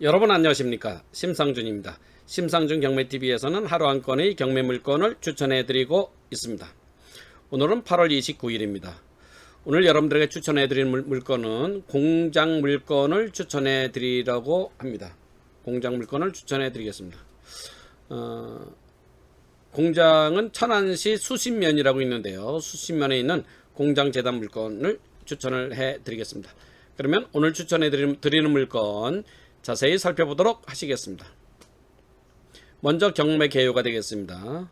여러분 안녕하십니까 심상준입니다. 심상준 경매TV에서는 하루 한 건의 경매 물건을 추천해 드리고 있습니다. 오늘은 8월 29일입니다. 오늘 여러분들에게 추천해 드릴 물건은 공장 물건을 추천해 드리려고 합니다. 공장 물건을 추천해 드리겠습니다. 어, 공장은 천안시 수신면이라고 있는데요. 수신면에 있는 공장 재단 물건을 추천을 해 드리겠습니다. 그러면 오늘 추천해 드리는 물건 자세히 살펴보도록 하시겠습니다. 먼저 경매 개요가 되겠습니다.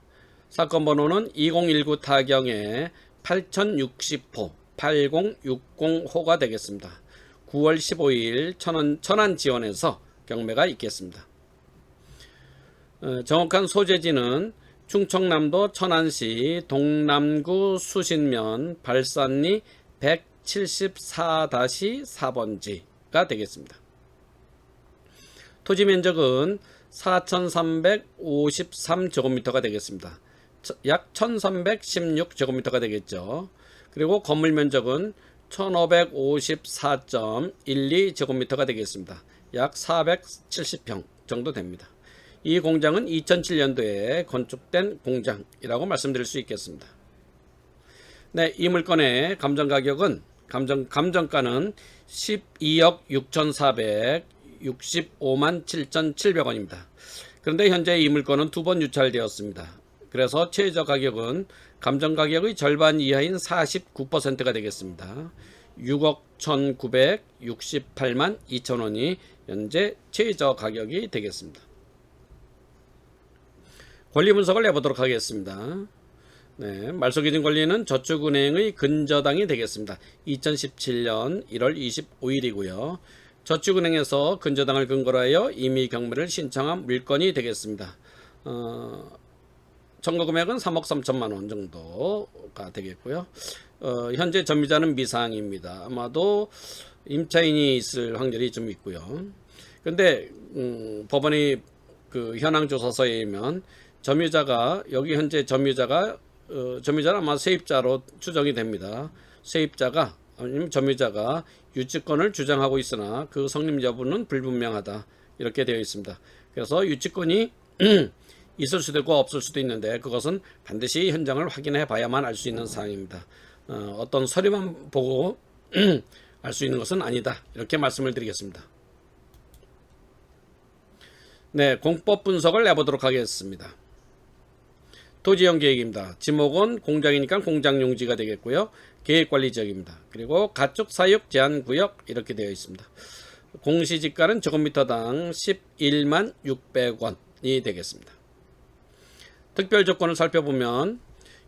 사건 번호는 2019 타경의 8060호 8060호가 되겠습니다. 9월 15일 천안, 천안 지원에서 경매가 있겠습니다. 어, 정확한 소재지는 충청남도 천안시 동남구 수신면 발산리 174-4번지가 되겠습니다. 토지 면적은 4,353제곱미터가 되겠습니다. 약 1,316제곱미터가 되겠죠. 그리고 건물 면적은 1,554.12제곱미터가 되겠습니다. 약 470평 정도 됩니다. 이 공장은 2007년도에 건축된 공장이라고 말씀드릴 수 있겠습니다. 네, 이 물건의 감정 가격은 감정 감정가는 12억 6,465만 7,700원입니다. 그런데 현재 이 물건은 두 번 유찰되었습니다. 그래서 최저 가격은 감정 가격의 절반 이하인 49%가 되겠습니다. 6억 1,968만 2천 원이 현재 최저 가격이 되겠습니다. 권리 분석을 해보도록 하겠습니다. 네, 말소기준 권리는 저축은행의 근저당이 되겠습니다. 2017년 1월 25일이고요. 저축은행에서 근저당을 근거로 하여 임의 경매를 신청한 물건이 되겠습니다. 어, 청구 금액은 3억 3천만 원 정도가 되겠고요. 어, 현재 점유자는 미상입니다. 아마도 임차인이 있을 확률이 좀 있고요. 근데 음, 법원이 그 현황 조사서에 의하면 점유자가 여기 현재 점유자가 어, 점유자는 아마 세입자로 추정이 됩니다. 세입자가 아니면 점유자가 유치권을 주장하고 있으나 그 성립 여부는 불분명하다 이렇게 되어 있습니다. 그래서 유치권이 있을 수도 있고 없을 수도 있는데 그것은 반드시 현장을 확인해 봐야만 알 수 있는 사항입니다. 어, 어떤 서류만 보고 알 수 있는 것은 아니다 이렇게 말씀을 드리겠습니다. 네, 공법 분석을 해보도록 하겠습니다. 토지형 계획입니다. 지목은 공장이니까 공장 용지가 되겠고요. 계획관리 지역입니다. 그리고 가축 사육 제한 구역 이렇게 되어 있습니다. 공시지가는 제곱미터당 11만 600원이 되겠습니다. 특별 조건을 살펴보면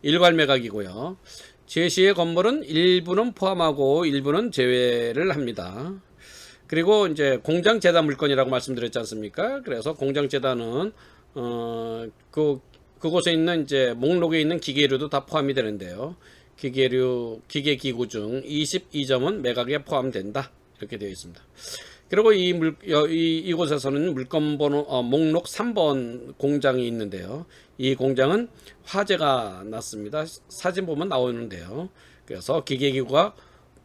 일괄 매각이고요. 제시의 건물은 일부는 포함하고 일부는 제외를 합니다. 그리고 이제 공장 재단 물건이라고 말씀드렸지 않습니까? 그래서 공장 재단은 어 그 그곳에 있는 이제 목록에 있는 기계류도 다 포함이 되는데요. 기계류, 기계기구 중 22점은 매각에 포함된다. 이렇게 되어 있습니다. 그리고 이 물, 이, 이곳에서는 물건 번호, 어, 목록 3번 공장이 있는데요. 이 공장은 화재가 났습니다. 사진 보면 나오는데요. 그래서 기계기구가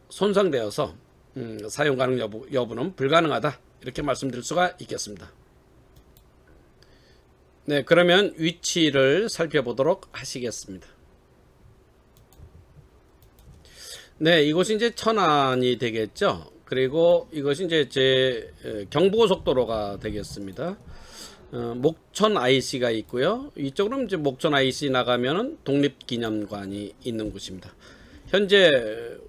손상되어서 음, 사용 가능 여부, 여부는 불가능하다. 이렇게 말씀드릴 수가 있겠습니다. 네, 그러면 위치를 살펴보도록 하시겠습니다. 네, 이곳이 이제 천안이 되겠죠. 그리고 이것이 이제 제 경부고속도로가 되겠습니다. 어, 목천 IC가 있고요. 이쪽으로 이제 목천 IC 나가면은 독립기념관이 있는 곳입니다. 현재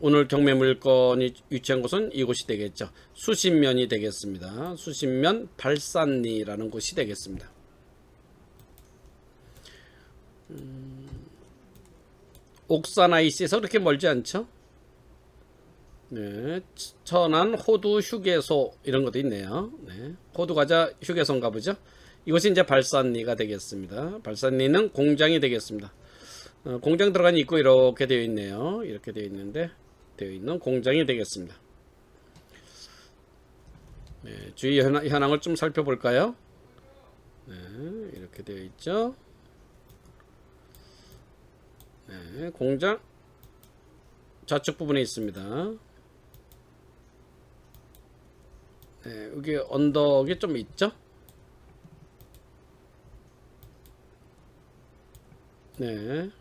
오늘 경매 물건이 위치한 곳은 이곳이 되겠죠. 수신면이 되겠습니다. 수신면 발산리라는 곳이 되겠습니다. 음, IC에서 그렇게 멀지 않죠? 네, 천안 호두 휴게소 이런 것도 있네요. 네, 호두 과자 휴게소인가 보죠. 이것이 이제 발산리가 되겠습니다. 발산리는 공장이 되겠습니다. 어, 공장 들어간 입구 이렇게 되어 있네요. 이렇게 되어 있는데 되어 있는 공장이 되겠습니다. 네, 주위 현황, 현황을 좀 살펴볼까요? 네, 이렇게 되어 있죠. 네, 공장 좌측 부분에 있습니다. 네, 여기 언덕이 좀 있죠? 네.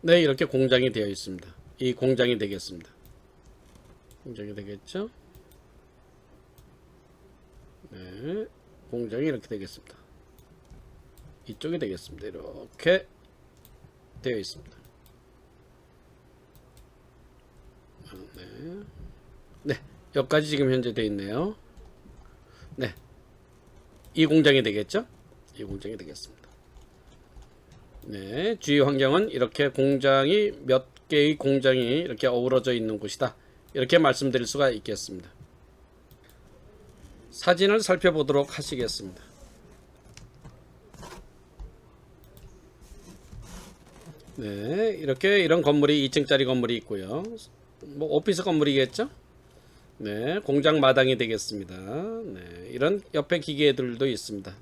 네, 이렇게 공장이 되어 있습니다. 이 공장이 되겠습니다. 공장이 되겠죠? 네, 공장이 이렇게 되겠습니다. 이쪽이 되겠습니다. 이렇게 되어 있습니다. 아, 네, 네, 여기까지 지금 현재 되어 있네요. 네, 이 공장이 되겠죠? 이 공장이 되겠습니다. 네, 주위 환경은 이렇게 공장이 몇 개의 공장이 이렇게 어우러져 있는 곳이다. 이렇게 말씀드릴 수가 있겠습니다. 사진을 살펴보도록 하시겠습니다. 네, 이렇게 이런 건물이 2층짜리 건물이 있고요. 뭐 오피스 건물이겠죠? 네, 공장 마당이 되겠습니다. 네, 이런 옆에 기계들도 있습니다.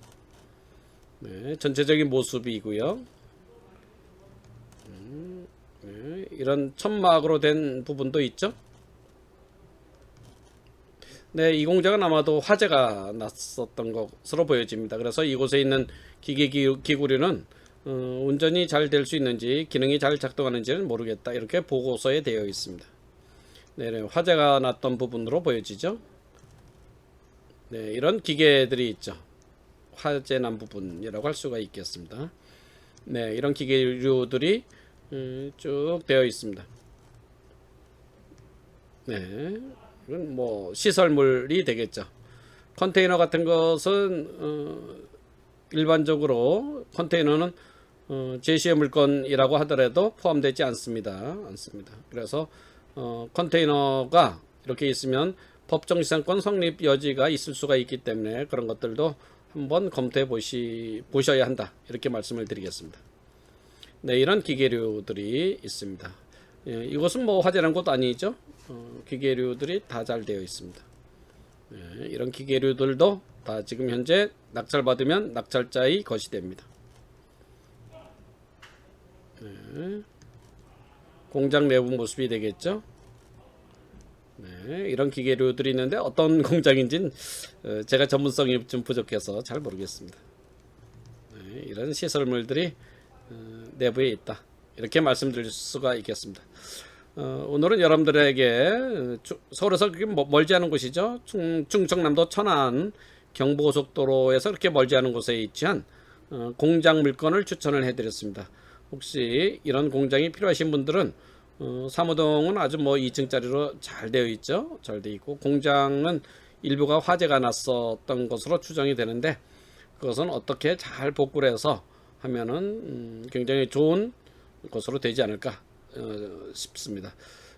네, 전체적인 모습이고요. 음, 네, 이런 천막으로 된 부분도 있죠. 네, 이 공장은 아마도 화재가 났었던 것으로 보여집니다. 그래서 이곳에 있는 기계 기- 기구류는 어, 운전이 잘 될 수 있는지 기능이 잘 작동하는지는 모르겠다. 이렇게 보고서에 되어 있습니다. 네, 네, 화재가 났던 부분으로 보여지죠. 네, 이런 기계들이 있죠. 화재 난 부분이라고 할 수가 있겠습니다. 네, 이런 기계류들이 음, 쭉 되어 있습니다. 네, 뭐 시설물이 되겠죠. 컨테이너 같은 것은 어, 일반적으로 컨테이너는 어, 제시의 물건이라고 하더라도 포함되지 않습니다. 않습니다. 그래서 어, 컨테이너가 이렇게 있으면 법정시상권 성립 여지가 있을 수가 있기 때문에 그런 것들도 한번 검토해 보시 보셔야 한다. 이렇게 말씀을 드리겠습니다. 네, 이런 기계류들이 있습니다. 예, 이것은 뭐 화재난 곳 아니죠? 어, 기계류들이 다 잘 되어 있습니다. 예, 이런 기계류들도 다 지금 현재 낙찰받으면 낙찰자의 것이 됩니다. 네, 공장 내부 모습이 되겠죠? 네, 이런 기계류들이 있는데 어떤 공장인지는 어, 제가 전문성이 좀 부족해서 잘 모르겠습니다. 네, 이런 시설물들이 어, 내부에 있다. 이렇게 말씀드릴 수가 있겠습니다. 어, 오늘은 여러분들에게 서울에서 멀- 멀지 않은 곳이죠. 충, 충청남도 천안 경부고속도로에서 그렇게 멀지 않은 곳에 위치한 어, 공장 물건을 추천을 해드렸습니다. 혹시 이런 공장이 필요하신 분들은 어, 사무동은 아주 뭐 2층짜리로 잘 되어 있죠. 잘 되어 있고 공장은 일부가 화재가 났었던 것으로 추정이 되는데 그것은 어떻게 잘 복구를 해서 하면은 음, 굉장히 좋은 것으로 되지 않을까 어, 싶습니다.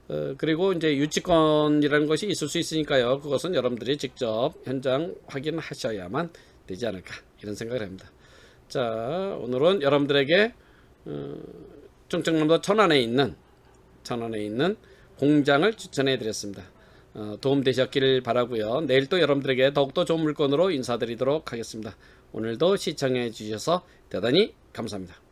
어, 그리고 이제 유치권이라는 것이 있을 수 있으니까요. 그것은 여러분들이 직접 현장 확인하셔야만 되지 않을까 이런 생각을 합니다. 자, 오늘은 여러분들에게 어, 충청남도 천안에 있는 천안에 있는 공장을 추천해 드렸습니다. 어, 도움 되셨길 바라고요. 내일 또 여러분들에게 더욱더 좋은 물건으로 인사드리도록 하겠습니다. 오늘도 시청해 주셔서 대단히 감사합니다.